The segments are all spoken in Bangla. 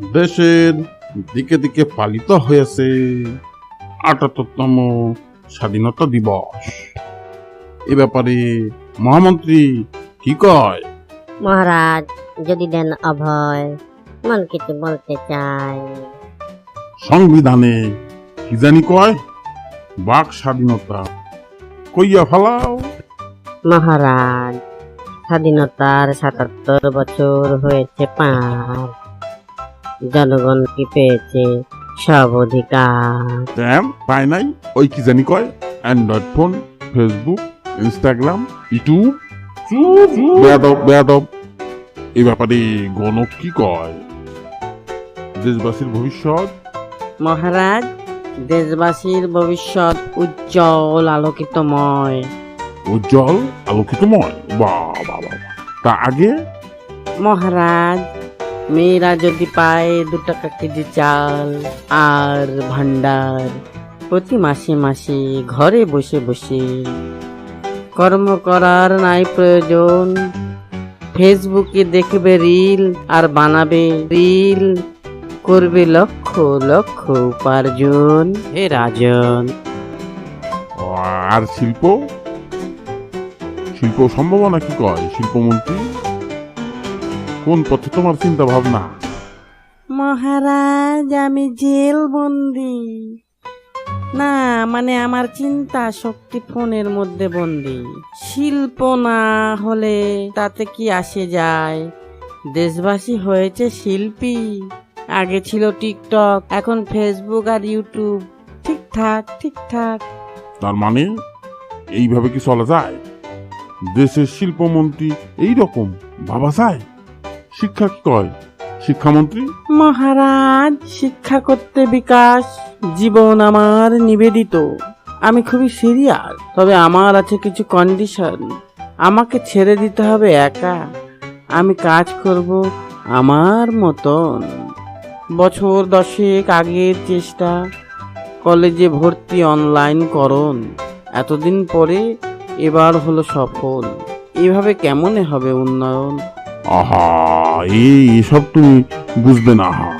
দেশের দিকে দিকে পালিত হয়েছে আটাত্তরতম স্বাধীনতা দিবস। এ ব্যাপারে মহামন্ত্রী কি কয়? মহারাজ যদি দেন অভয় মন কিছু বলতে চাই। সংবিধানে কি জানি কয়? বাক স্বাধীনতা কইয়া ফেলাও। মহারাজ স্বাধীনতার সাতাত্তর বছর হয়েছে পার। জনগণ কি পেয়েছে সব অধিকার। পায় নাই ওই কি জানি কয়? Android phone Facebook Instagram YouTube. বেয়াদব বেয়াদব। এ ব্যাপারে গণক কি কয়? দেশবাসীর ভবিষ্যৎ। মহারাজ দেশবাসীর ভবিষ্যৎ উজ্জ্বল আলোকিতময়। উজ্জ্বল আলোকিতময়। বা বা বা তা আগে? মহারাজ মেয়েরা যদি পায় দু টাকা কেজি চাল আর ভান্ডার, প্রতি মাসে মাসে ঘরে বসে বসে কর্ম করার নাই প্রয়োজন। ফেসবুকে দেখবে রিল আর বানাবে রিল, করবে লক্ষ লক্ষ উপার্জন। হে রাজন। আর শিল্প? শিল্প সম্ভাবনা কি কয়? শিল্পমন্ত্রী? কোন পথে তোমার চিন্তা ভাবনা? মহারাজ আমি জেল বন্দি। না মানে আমার চিন্তা শক্তি ফোনের মধ্যে বন্দি। শিল্প না হলে তাতে কি আসে যায়? দেশবাসী হয়েছে শিল্পী। আগে ছিল টিকটক এখন ফেসবুক আর ইউটিউব। ঠিকঠাক ঠিকঠাক। তার মানে এইভাবে কি চলা যায়? দেশের শিল্পমন্ত্রী এই রকম ভাবা যায় শিক্ষা কয় শিক্ষামন্ত্রী? মহারাজ, শিক্ষা করতে বিকাশ, জীবন আমার নিবেদিত। আমি খুবই সিরিয়াস তবে আমার আছে কিছু কন্ডিশন আমাকে ছেড়ে দিতে হবে একা। আমি কাজ করব আমার মতন। বছর দশেক আগের চেষ্টা, কলেজে ভর্তি অনলাইন করণ। এতদিন পরে এবার হলো সফল। এভাবে কেমনে হবে উন্নয়ন? আহা, এই এসব তুমি বুঝবে না, আহা।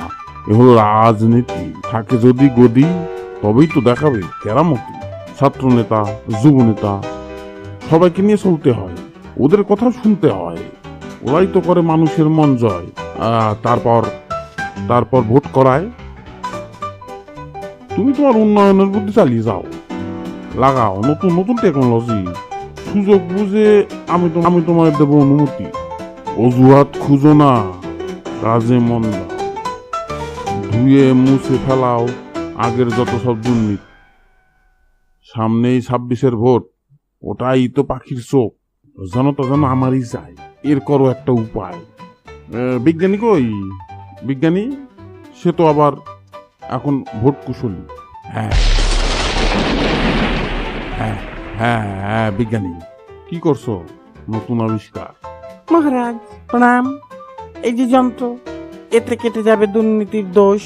এ হলো রাজনীতি। থাকে যদি গদি, তবেই তো দেখাবে কেরামতি। ছাত্র নেতা যুব নেতা সবাইকে নিয়ে চলতে হয়। ওদের কথা শুনতে হয়। ওরাই তো করে মানুষের মন জয়। তারপর তারপর ভোট করায়। তুমি তোমার উন্নয়নের বুদ্ধি চালিয়ে যাও। লাগাও নতুন নতুন টেকনোলজি সুযোগ বুঝে আমি আমি তোমার দেবো অনুমতি। অজুহাত খুঁজো না কাজে মন ধুয়ে মুছে ফেলাও আগের যত সব দুর্নীতি। সামনেই ছাব্বিশের ভোট, ওটাই তো পাখির চোখ। জনতা যেন আমারই চাই, এর করো একটা উপায়। বিজ্ঞানী কই? বিজ্ঞানী? সে তো আবার এখন ভোট কুশলী। হ্যাঁ। হ্যাঁ হ্যাঁ হ্যাঁ বিজ্ঞানী। কি করছ? নতুন আবিষ্কার। মহারাজ প্রণাম। এই যে যন্ত্র এতে কেটে যাবে দুর্নীতির দোষ।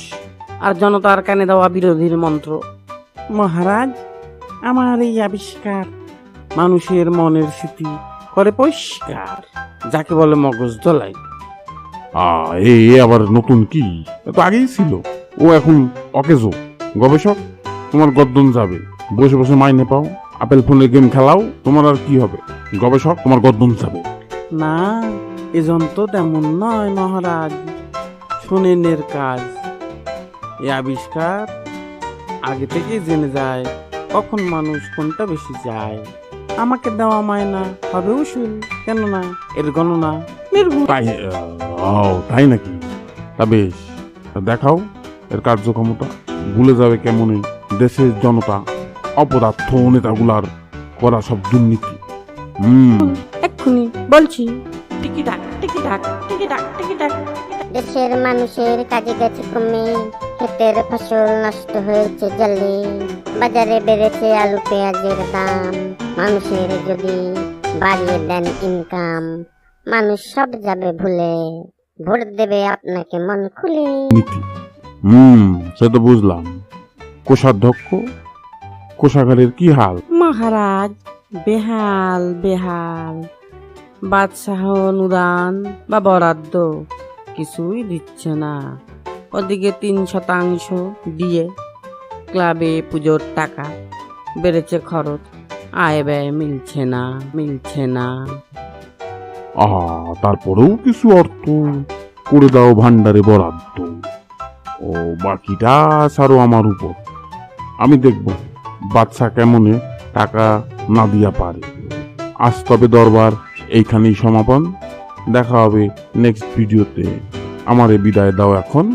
আর জনতার কানে দেওয়া বিরোধীর মন্ত্র। মহারাজ আমার এই আবিষ্কার মানুষের মনের স্মৃতি করে পরিষ্কার। যাকে বলে মগজ দোলাই এ আবার নতুন কি? তো আগেই ছিল। ও এখন অকেজো। গবেষক তোমার গদ্দন যাবে। বসে বসে মাইনে পাও। আপেল ফোনের গেম খেলাও তোমার আর কি হবে? গবেষক তোমার গদ্দন যাবে। না এ যন্ত্র তেমন নয় মহারাজ। শুনেনের কাজ। এ আবিষ্কার আগে থেকে জেনে যায় কখন মানুষ কোনটা বেশি যায় আমাকে দেওয়া মায় না হবে উসুল কেননা এর গণনা নির্ভুল। তাই আহ, তাই নাকি? তা বেশ তা দেখাও এর কার্যক্ষমতা। ভুলে যাবে কেমনে দেশের জনতা অপদার্থ নেতাগুলার করা সব দুর্নীতি। হুম। এক্ষুনি। বলছি। টিকি ডাক টিকি ডাক টিকি ডাক টিকি ডাক দেশের মানুষের কাজে গেছে কমে ক্ষেতের ফসল নষ্ট হয়েছে জলে। বাজারে বেড়েছে আলু পেঁয়াজের দাম। মানুষের যদি বাড়িয়ে দেন ইনকাম মানুষ সব যাবে ভুলে। ভোট দেবে আপনাকে মন খুলে। নীতি। হুম সে তো বুঝলাম। কোষাধ্যক্ষ কোষাগারের কি হাল? মহারাজ বেহাল বেহাল। বাদশাহ, অনুদান বা বরাদ্দ কিছুই দিচ্ছে না। ওদিকে তিন শতাংশ দিয়ে ক্লাবে পুজোর টাকা বেড়েছে খরচ। আয় ব্যয় মিলছে না মিলছে না। তারপরেও কিছু অর্থ? করে দাও ভান্ডারে বরাদ্দ। ও, বাকিটা ছাড়ো আমার উপর। আমি দেখব বাচ্চা কেমনে টাকা না দিয়া পারে। আজ তবে দরবার এইখানেই সমাপন। দেখা হবে নেক্সট ভিডিওতে আমারে বিদায় দাও এখন।